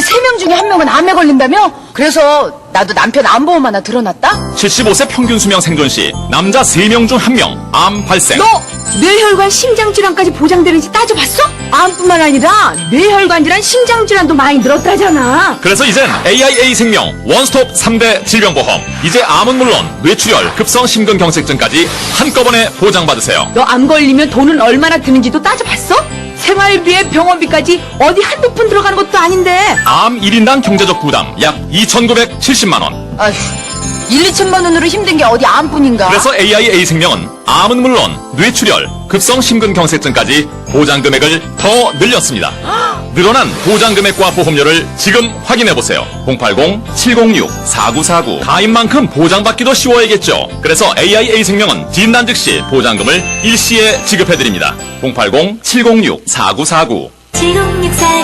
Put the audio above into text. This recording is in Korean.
세 명 중에 한 명은 암에 걸린다며? 그래서 나도 남편 암보험 하나 들어놨다? 75세 평균 수명 생존 시 남자 3명 중 1명 암 발생. 너 뇌혈관 심장 질환까지 보장되는지 따져봤어? 암뿐만 아니라 뇌혈관 질환, 심장 질환도 많이 늘었다잖아. 그래서 이젠 AIA 생명 원스톱 3대 질병보험. 이제 암은 물론 뇌출혈, 급성 심근경색증까지 한꺼번에 보장받으세요. 너 암 걸리면 돈은 얼마나 드는지도 따져봤어? 생활비에 병원비까지 어디 한두 푼 들어가는 것도 아닌데. 암 1인당 경제적 부담 약 2,970만 원. 아휴, 1, 2천만 원으로 힘든 게 어디 암뿐인가? 그래서 AIA 생명은 암은 물론 뇌출혈, 급성 심근경색증까지 보장 금액을 더 늘렸습니다. 늘어난 보장 금액과 보험료를 지금 확인해 보세요. 080-706-4949 가입 만큼 보장받기도 쉬워야겠죠. 그래서 AIA 생명은 진단 즉시 보장금을 일시에 지급해 드립니다. 080-706-4949 706-4949